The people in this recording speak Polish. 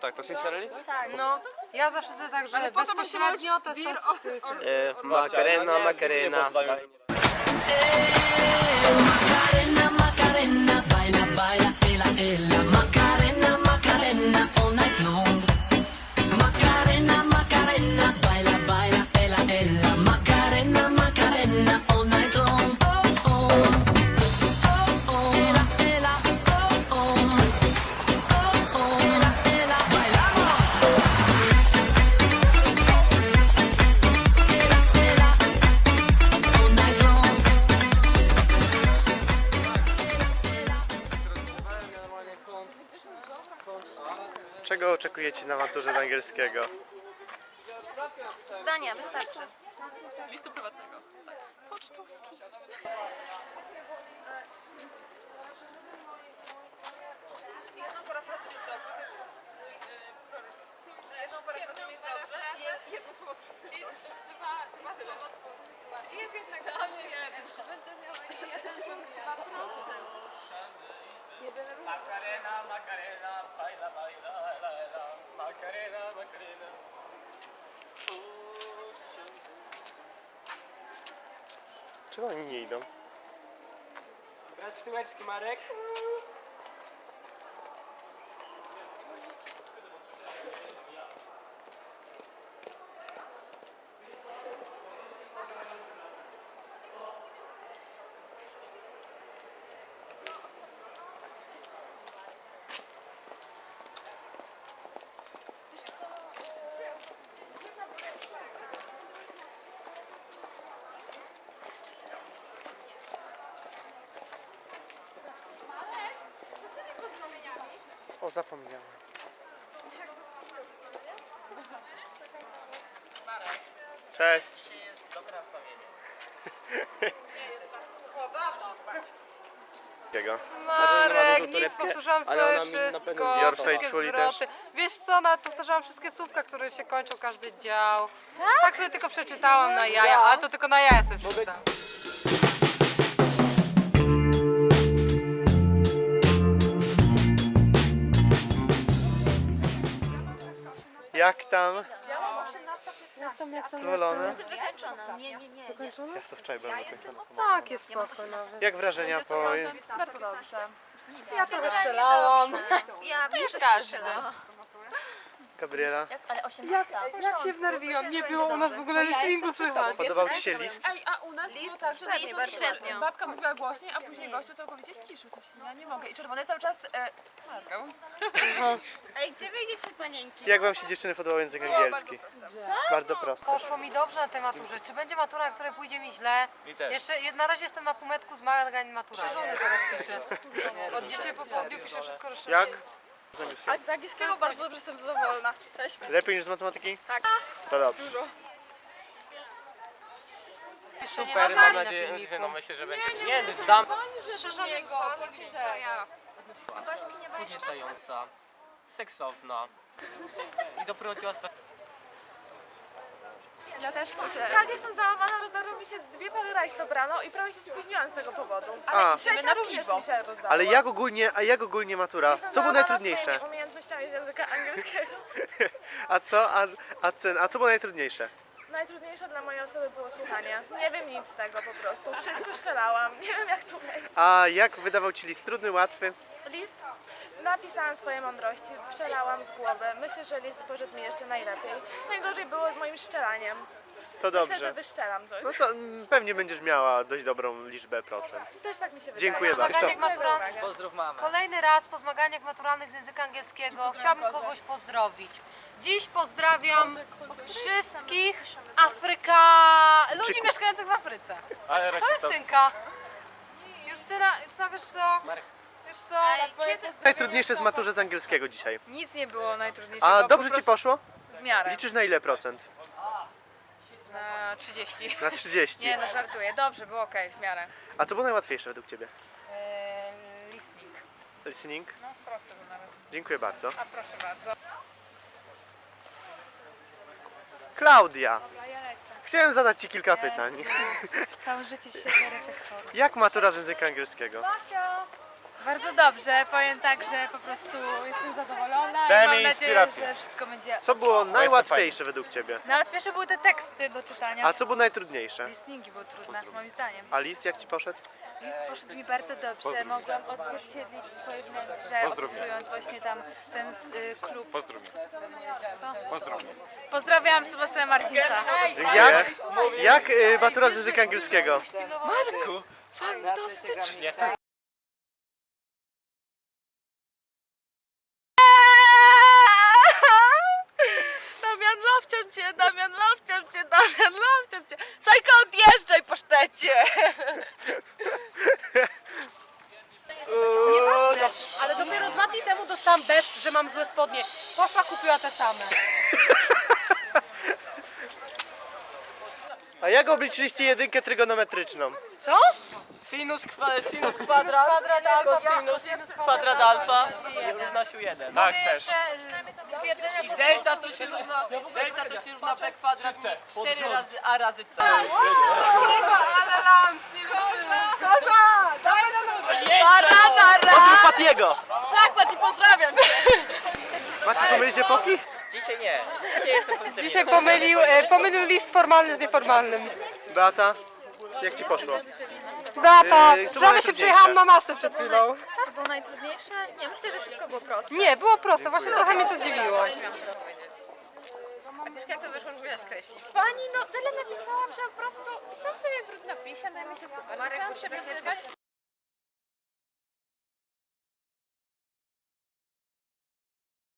tak, to sincerely? No, ja zawsze chcę tak, że Ale po co byś bezpośrednio to jest to... E, makarena, makarena. Macarena, Macarena, baila, baila, ela, ela. Czego oczekujecie na maturze z angielskiego? Zdania, wystarczy. Listu prywatnego. Jedną parafrazę mieć dobrze, to jest... Jedną parafrazę mieć dobrze i jedno słowo Dwa, dwa słowotwór. Jest jednak dobrze. Będę miała jeden punkt, dwa punkty. Macarena, macarena, baila, baila, ela. Macarena, macarena. Czemu oni nie idą? Teraz tyłeczki, Marek. O, zapomniałem. Cześć. Jest dobre nastawienie. Marek, nic, ale sobie ona mi na pewno wszystko, wszystkie zwroty. Wiesz co, nawet powtarzałam wszystkie słówka, które się kończą każdy dział. Tak? sobie tylko przeczytałam na jaja, ale to tylko na jaja sobie przeczytałam. Tam? Zadowolony? Wykończona. Nie, nie, nie. Ja to wczoraj byłem wykończony. Tak, jest spoko nawet. Jak wrażenia po... Bardzo dobrze. Ja trochę strzelałam. Ja też Każdy. Gabriela? Ale 18. Jak się wnerwiłam, nie było u nas w ogóle listeningu słychać. Podobał Ci się list? Ej, a u nas było tak, że najpierw bardzo średnio. babka mówiła głośniej, a później gościu całkowicie ściszył. Ja nie mogę. I czerwony cały czas e, smarkał. Ej, gdzie wyjdziecie panienki? Jak Wam się dziewczyny podobał język angielski? Bardzo prosto. Poszło mi dobrze na tej maturze. Czy będzie matura, na której pójdzie mi źle? Mi też. Jeszcze je- na razie jestem na półmetku z Maganin Matura. Żony teraz piszę. Od dzisiaj po południu piszę wszystko rozszerzenie. Jak? Z angielskiego. A z angielskiego bardzo dobrze jestem zadowolona. Cześć. Lepiej niż z matematyki? Tak. To dobrze. Nie Super, ma mam nadzieję, że no myślę, że będzie. Nie, zdam. Szerzonego polski to ja. Baśki nie? Podniecająca, seksowna. I doprowadziła sta- Ja też chcę się... Tak, jestem załamana, rozdarły mi się dwie pary rajs dobrano i prawie się spóźniłam z tego powodu. Ale A. trzecia również mi się rozdała. Ale jak ogólnie, a jak ogólnie matura? Jestem Co było załamana najtrudniejsze? swoimi umiejętnościami z języka angielskiego. A co? A, a, cen, a co było najtrudniejsze? Najtrudniejsze dla mojej osoby było słuchanie. Nie wiem nic z tego po prostu. Wszystko szczelałam. Nie wiem jak tu wejść. A jak wydawał Ci list? Trudny, łatwy? List napisałam swoje mądrości, strzelałam z głowy. Myślę, że list poszedł mi jeszcze najlepiej. Najgorzej było z moim szczelaniem. To Myślę, że dobrze. wyszczelam coś. No to mm, pewnie będziesz miała dość dobrą liczbę procent. Też tak mi się wydaje. Dziękuję bardzo. Zmaganiach Dziękuję za maturalnych. uwagę. Pozdrów mamę. Kolejny raz po zmaganiach maturalnych z języka angielskiego chciałabym kogoś pozdrowić. Dziś pozdrawiam wszystkich Afryka... ludzi mieszkających w Afryce. Ale Co jest Tynka? Justyna, Justyna wiesz co? Marek. Wiesz co? Najtrudniejsze z maturze z angielskiego dzisiaj. Nic nie było najtrudniejszego. A po dobrze Ci prostu poszło? W miarę. Liczysz na ile procent? Na 30. Na 30. Nie no, żartuję. Dobrze, było okej, w miarę. A co było najłatwiejsze według Ciebie? Eee, listening. Listening? No, prosty był nawet. Dziękuję bardzo. A proszę bardzo. Klaudia! Chciałem zadać Ci kilka pytań. Całe życie świetne reflektory. Jak matura z języka angielskiego? Bardzo dobrze, powiem tak, że po prostu jestem zadowolona Daj i mam mi nadzieję, że wszystko będzie... Co było najłatwiejsze według Ciebie? Najłatwiejsze były te teksty do czytania. A co było najtrudniejsze? Listeningi były trudne, moim zdaniem. A list jak Ci poszedł? List poszedł mi bardzo dobrze, mogłam odzwierciedlić swoje wnętrze, opisując właśnie tam ten y, klub. Pozdrów mnie. Pozdrów mnie. Pozdrawiam Sebastiana Marcinca. Jak, jak y, matura z języka angielskiego? Fantastycznie. Sztecie. Nieważne, ale dopiero dwa dni temu dostałam bez, że mam złe spodnie. Poszła, kupiła te same. A jak obliczyliście jedynkę trygonometryczną? Co? Sinus, kwa, sinus kwadrat, Kwadrat alfa, sinus kwadrat alfa równa się 1. Tak, też. I delta to się równa, delta to się równa b kwadrat minus 4 razy a razy c. Patiego! Tak, Pati, pozdrawiam cię. Macie pomylić epoki? Dzisiaj nie, dzisiaj jestem pozytywny. Dzisiaj pomylił, e, pomylił list formalny z nieformalnym. Beata, jak Ci poszło? Beata, Yy, co było prawie się najtrudniejsze? przejechałam na masę przed chwilą. Co było najtrudniejsze? Nie, myślę, że wszystko było proste. Nie, było proste, właśnie trochę mnie to zdziwiło. Agnieszka, jak to wyszło, że umiałaś kreślić? Pani, no tyle napisałam, że po prostu pisałam sobie w brudnopisie, no i mi się super. Marek, Zaczęłam przepisywać.